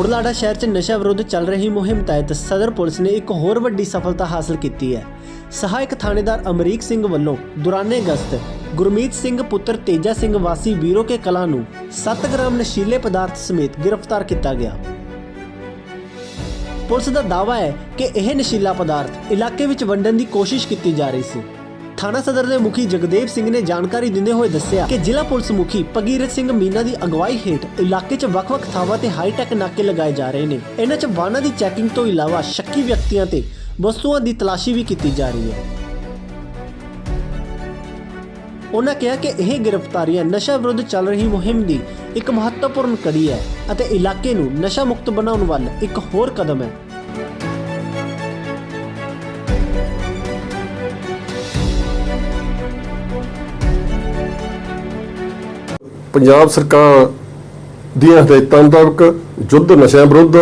ਬੁਢਲਾਡਾ ਸ਼ਹਿਰ 'ਚ ਨਸ਼ਾ ਵਿਰੁੱਧ ਚੱਲ ਰਹੀ ਮੁਹਿੰਮ ਤਹਿਤ ਸਦਰ ਪੁਲਿਸ ਨੇ ਇੱਕ ਹੋਰ ਵੱਡੀ ਸਫਲਤਾ ਹਾਸਲ ਕੀਤੀ ਹੈ। ਸਹਾਇਕ ਥਾਣੇਦਾਰ ਅਮਰੀਕ ਸਿੰਘ ਵੱਲੋਂ ਦੁਰਾਨੇ ਗਸਤ ਗੁਰਮੀਤ ਸਿੰਘ, ਪੁੱਤਰ ਤੇਜਾ ਸਿੰਘ, ਵਾਸੀ ਵੀਰੋ ਕੇ ਕਲਾਂ ਨੂੰ 7 ਗ੍ਰਾਮ ਨਸ਼ੀਲੇ ਪਦਾਰਥ ਸਮੇਤ ਗ੍ਰਿਫਤਾਰ ਕੀਤਾ ਗਿਆ। ਪੁਲਿਸ ਦਾ ਦਾਅਵਾ ਹੈ ਕਿ ਇਹ ਨਸ਼ੀਲਾ ਪਦਾਰਥ ਇਲਾਕੇ ਵਿੱਚ ਵੰਡਣ ਦੀ ਕੋਸ਼ਿਸ਼ ਕੀਤੀ ਜਾ ਰਹੀ ਸੀ। ਥਾਣਾ ਸਦਰ ਦੇ ਮੁਖੀ ਜਗਦੇਵ ਸਿੰਘ ਨੇ ਜਾਣਕਾਰੀ ਦਿੰਦੇ ਹੋਏ ਦੱਸਿਆ ਕਿ ਜ਼ਿਲ੍ਹਾ ਪੁਲਿਸ ਮੁਖੀ ਭਗੀਰਥ ਸਿੰਘ ਮੀਨਾ ਦੀ ਅਗਵਾਈ ਹੇਠ ਇਲਾਕੇ 'ਚ ਵੱਖ-ਵੱਖ ਥਾਵਾਂ ਤੇ ਹਾਈ-ਟੈਕ ਨਾਕੇ ਲਗਾਏ ਜਾ ਰਹੇ ਨੇ। ਇਹਨਾਂ 'ਚ ਵਾਹਨਾਂ ਦੀ ਚੈਕਿੰਗ ਤੋਂ ਇਲਾਵਾ ਸ਼ੱਕੀ ਵਿਅਕਤੀਆਂ ਤੇ ਵਸਤੂਆਂ ਦੀ ਤਲਾਸ਼ੀ ਵੀ ਕੀਤੀ ਜਾ ਰਹੀ ਹੈ। ਉਹਨਾਂ ਕਿਹਾ ਕਿ ਇਹ ਗ੍ਰਿਫਤਾਰੀਆਂ ਨਸ਼ਾ ਵਿਰੁੱਧ ਚੱਲ ਰਹੀ ਮੁਹਿੰਮ ਦੀ ਇੱਕ ਮਹੱਤਵਪੂਰਨ ਕੜੀ ਹੈ ਅਤੇ ਇਲਾਕੇ ਨੂੰ ਨਸ਼ਾ ਮੁਕਤ ਬਣਾਉਣ ਵੱਲ ਇੱਕ ਹੋਰ ਕਦਮ ਹੈ। ਪੰਜਾਬ ਸਰਕਾਰ ਦੀਆਂ ਹਦਾਇਤਾਂ ਮੁਤਾਬਕ ਯੁੱਧ ਨਸ਼ਿਆਂ ਵਿਰੁੱਧ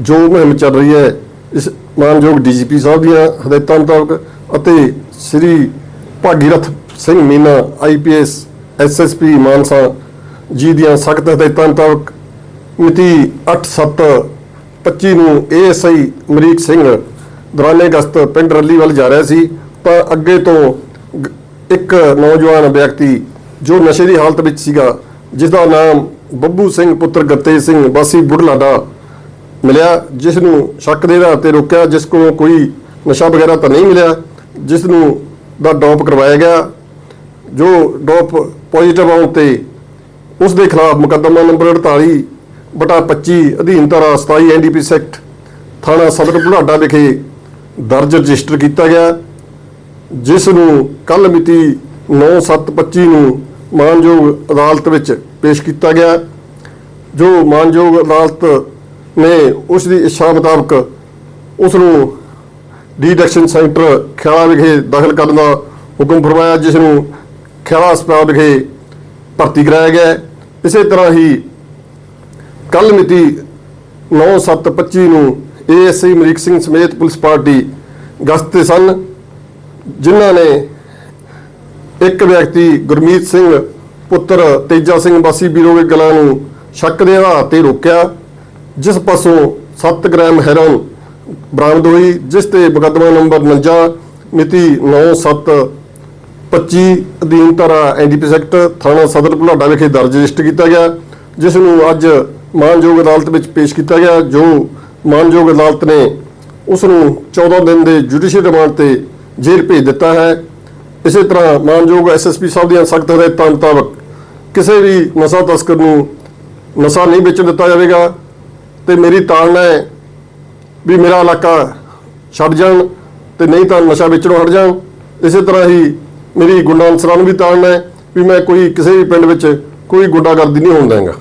ਜੋ ਮੁਹਿੰਮ ਚੱਲ ਰਹੀ ਹੈ, ਇਸ ਮਾਨਯੋਗ ਡੀਜੀਪੀ ਸਾਹਿਬ ਦੀਆਂ ਹਦਾਇਤਾਂ ਮੁਤਾਬਕ ਅਤੇ ਸ੍ਰੀ ਭਾਗੀਰਥ ਸਿੰਘ ਮੀਨਾ ਆਈਪੀਐਸ ਐਸਐਸਪੀ ਮਾਨਸਾ ਜੀ ਦੀਆਂ ਸਖਤ ਹਦਾਇਤਾਂ ਮੁਤਾਬਕ ਮਿਤੀ 8/7/25 ਨੂੰ ਏਐਸਆਈ ਅਮਰੀਕ ਸਿੰਘ ਦੌਰਾਨੇ ਗਸਤ ਪਿੰਡ ਰੱਲੀ ਵੱਲ ਜਾ ਰਿਹਾ ਸੀ, ਤਾਂ ਅੱਗੇ ਤੋਂ ਇੱਕ ਨੌਜਵਾਨ ਵਿਅਕਤੀ ਜੋ ਨਸ਼ੇ ਦੀ ਹਾਲਤ ਵਿੱਚ ਸੀਗਾ ਜਿਸ ਦਾ ਨਾਮ ਬੱਬੂ ਸਿੰਘ ਪੁੱਤਰ ਗੱਤੇ ਸਿੰਘ ਵਾਸੀ ਬੁਢਲਾਡਾ ਮਿਲਿਆ ਜਿਸ ਨੂੰ ਸ਼ੱਕ ਦੇ ਆਧਾਰ ਤੇ ਰੋਕਿਆ, ਜਿਸ ਕੋਲੋਂ ਕੋਈ ਨਸ਼ਾ ਵਗੈਰਾ ਤਾਂ ਨਹੀਂ ਮਿਲਿਆ ਜਿਸ ਨੂੰ ਦਾ ਡੋਪ ਕਰਵਾਇਆ ਗਿਆ। ਜੋ ਡੋਪ ਪੋਜ਼ਿਟਿਵ ਆਉਣ ਤੇ ਉਸ ਦੇ ਖਿਲਾਫ ਮੁਕੱਦਮਾ ਨੰਬਰ 48 ਬਟਾ 25 ਅਧੀਨ ਧਾਰਾ 27 ਐਨਡੀਪੀ ਸੈਕਟ ਥਾਣਾ ਸਦਰ ਬੁਢਾਡਾ ਵਿਖੇ ਦਰਜ ਰਜਿਸਟਰ ਕੀਤਾ ਗਿਆ ਜਿਸ ਨੂੰ ਕੱਲ ਮਿਤੀ 9/7/25 ਨੂੰ ਮਾਨਯੋਗ ਅਦਾਲਤ ਵਿੱਚ ਪੇਸ਼ ਕੀਤਾ ਗਿਆ। ਜੋ ਮਾਨਯੋਗ ਅਦਾਲਤ ਨੇ ਉਸ ਦੀ ਇੱਛਾ ਮੁਤਾਬਕ ਉਸ ਨੂੰ ਡੀਡਕਸ਼ਨ ਸੈਂਟਰ ਖਿਆਲਾ ਵਿਖੇ ਦਾਖਲ ਕਰਨ ਦਾ ਹੁਕਮ ਫਰਮਾਇਆ, ਜਿਸ ਨੂੰ ਖਿਆਲਾ ਹਸਪਤਾਲ ਵਿਖੇ ਭਰਤੀ ਕਰਾਇਆ ਗਿਆ। ਇਸੇ ਤਰ੍ਹਾਂ ਹੀ ਕੱਲ ਮਿਤੀ 9/7/25 ਨੂੰ ਏਐਸਆਈ ਅਮਰੀਕ ਸਿੰਘ ਸਮੇਤ ਪੁਲਿਸ ਪਾਰਟੀ ਗਸ਼ਤ ਤੇ ਸਨ, ਜਿਨ੍ਹਾਂ ਨੇ ਇੱਕ ਵਿਅਕਤੀ ਗੁਰਮੀਤ ਸਿੰਘ, ਪੁੱਤਰ ਤੇਜਾ ਸਿੰਘ ਵਾਸੀ ਬੀਰੋਗੇ ਗਲਾਂ ਨੂੰ ਸ਼ੱਕ ਦੇ ਆਧਾਰ ਤੇ ਰੋਕਿਆ, ਜਿਸ ਪਾਸੋਂ 7 ਗ੍ਰਾਮ ਹੈਰੋਨ ਬਰਾਮਦ ਹੋਈ, ਜਿਸ ਤੇ ਮੁਕੱਦਮਾ ਨੰਬਰ 49 ਮਿਤੀ 9/7/25 ਅਧੀਨ ਧਾਰਾ ਐਨਡੀਪੀ ਸੈਕਟ, ਥਾਣਾ ਸਦਰ ਭੁਲਾਡਾ ਵਿਖੇ ਦਰਜ ਰਜਿਸਟਰ ਕੀਤਾ ਗਿਆ, ਜਿਸ ਨੂੰ ਅੱਜ ਮਾਨਯੋਗ ਅਦਾਲਤ ਵਿੱਚ ਪੇਸ਼ ਕੀਤਾ ਗਿਆ, ਜੋ ਮਾਨਯੋਗ ਅਦਾਲਤ ਨੇ ਉਸ ਨੂੰ 14 ਦਿਨ ਦੇ ਜੁਡੀਸ਼ੀਅਲ ਰਿਮਾਂਡ ਤੇ ਜੇਲ੍ਹ ਭੇਜ ਦਿੱਤਾ ਹੈ। ਇਸੇ ਤਰ੍ਹਾਂ ਮਾਨਯੋਗ ਐਸਐਸਪੀ ਸਾਹਿਬ ਦੀਆਂ ਸਖਤ ਹਦਾਇਤਾਂ ਮੁਤਾਬਕ ਕਿਸੇ ਵੀ ਨਸ਼ਾ ਤਸਕਰ ਨੂੰ ਨਸ਼ਾ ਨਹੀਂ ਵੇਚਣ ਦਿੱਤਾ ਜਾਵੇਗਾ ਤੇ ਮੇਰੀ ਤਾੜਨਾ ਹੈ ਵੀ ਮੇਰਾ ਇਲਾਕਾ ਛੱਡ ਜਾਣ ਤੇ ਨਹੀਂ ਤਾਂ ਨਸ਼ਾ ਵੇਚਣੋਂ ਹਟ ਜਾਣ। ਇਸੇ ਤਰ੍ਹਾਂ ਹੀ ਮੇਰੀ ਗੁੰਡਾ ਅਨਸਰਾਂ ਨੂੰ ਵੀ ਤਾੜਨਾ ਹੈ ਵੀ ਮੈਂ ਕੋਈ ਕਿਸੇ ਵੀ ਪਿੰਡ ਵਿੱਚ ਕੋਈ ਗੁੰਡਾਗਰਦੀ ਨਹੀਂ ਹੋਣ ਦੇਵਾਂਗਾ।